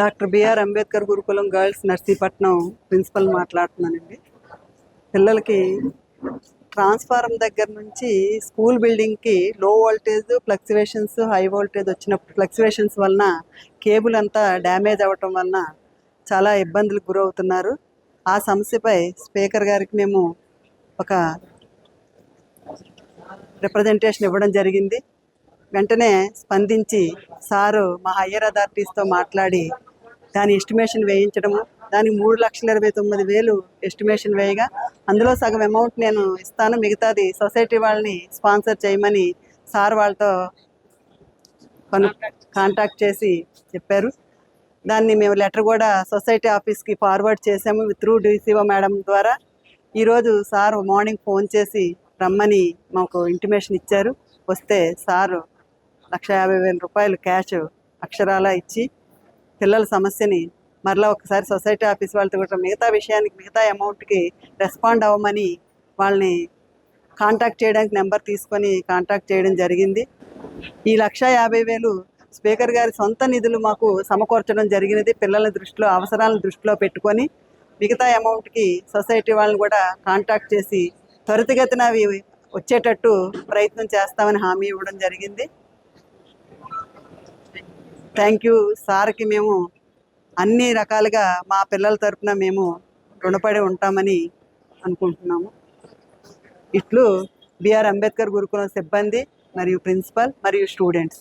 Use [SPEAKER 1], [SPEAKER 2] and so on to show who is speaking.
[SPEAKER 1] Doctor BR Ambedkar గురుకులం girls Narsipatnam principal మాట్లాడుతున్నానండి. పిల్లలకి ట్రాన్స్ఫారం దగ్గర నుంచి స్కూల్ బిల్డింగ్కి low voltage fluctuations high voltage వచ్చినప్పుడు ఫ్లక్చువేషన్స్ వలన కేబుల్ అంతా డ్యామేజ్ అవ్వటం వలన చాలా ఇబ్బందులకు గురవుతున్నారు. ఆ సమస్యపై స్పీకర్ గారికి మేము ఒక రిప్రజెంటేషన్ ఇవ్వడం జరిగింది. వెంటనే స్పందించి సారు మా హయ్యర్ అథారిటీస్తో మాట్లాడి దాని ఎస్టిమేషన్ వేయించడము దానికి మూడు లక్షల ఇరవై తొమ్మిది వేలు ఎస్టిమేషన్ వేయగా అందులో సగం అమౌంట్ నేను ఇస్తాను మిగతాది సొసైటీ వాళ్ళని స్పాన్సర్ చేయమని సార్ వాళ్ళతో కొను కాంటాక్ట్ చేసి చెప్పారు. దాన్ని మేము లెటర్ కూడా సొసైటీ ఆఫీస్కి ఫార్వర్డ్ చేసాము త్రూ డీసీఓ మేడం ద్వారా. ఈరోజు సార్ మార్నింగ్ ఫోన్ చేసి రమ్మని మాకు ఇంటిమేషన్ ఇచ్చారు. వస్తే సారు లక్ష యాభై వేల రూపాయలు క్యాష్ అక్షరాల ఇచ్చి పిల్లల సమస్యని మరలా ఒకసారి సొసైటీ ఆఫీస్ వాళ్ళతో కూడా మిగతా విషయానికి మిగతా అమౌంట్కి రెస్పాండ్ అవ్వమని వాళ్ళని కాంటాక్ట్ చేయడానికి నెంబర్ తీసుకొని కాంటాక్ట్ చేయడం జరిగింది. ఈ లక్ష యాభై వేలు స్పీకర్ గారి సొంత నిధులు మాకు సమకూర్చడం జరిగినది. పిల్లల దృష్టిలో అవసరాలను దృష్టిలో పెట్టుకొని మిగతా అమౌంట్కి సొసైటీ వాళ్ళని కూడా కాంటాక్ట్ చేసి త్వరితగతిన అవి వచ్చేటట్టు ప్రయత్నం చేస్తామని హామీ ఇవ్వడం జరిగింది. థ్యాంక్ యూ సార్కి మేము అన్ని రకాలుగా మా పిల్లల తరపున మేము రుణపడి ఉంటామని అనుకుంటున్నాము. ఇట్లు బిఆర్ అంబేద్కర్ గురుకులం సిబ్బంది మరియు ప్రిన్సిపల్ మరియు స్టూడెంట్స్.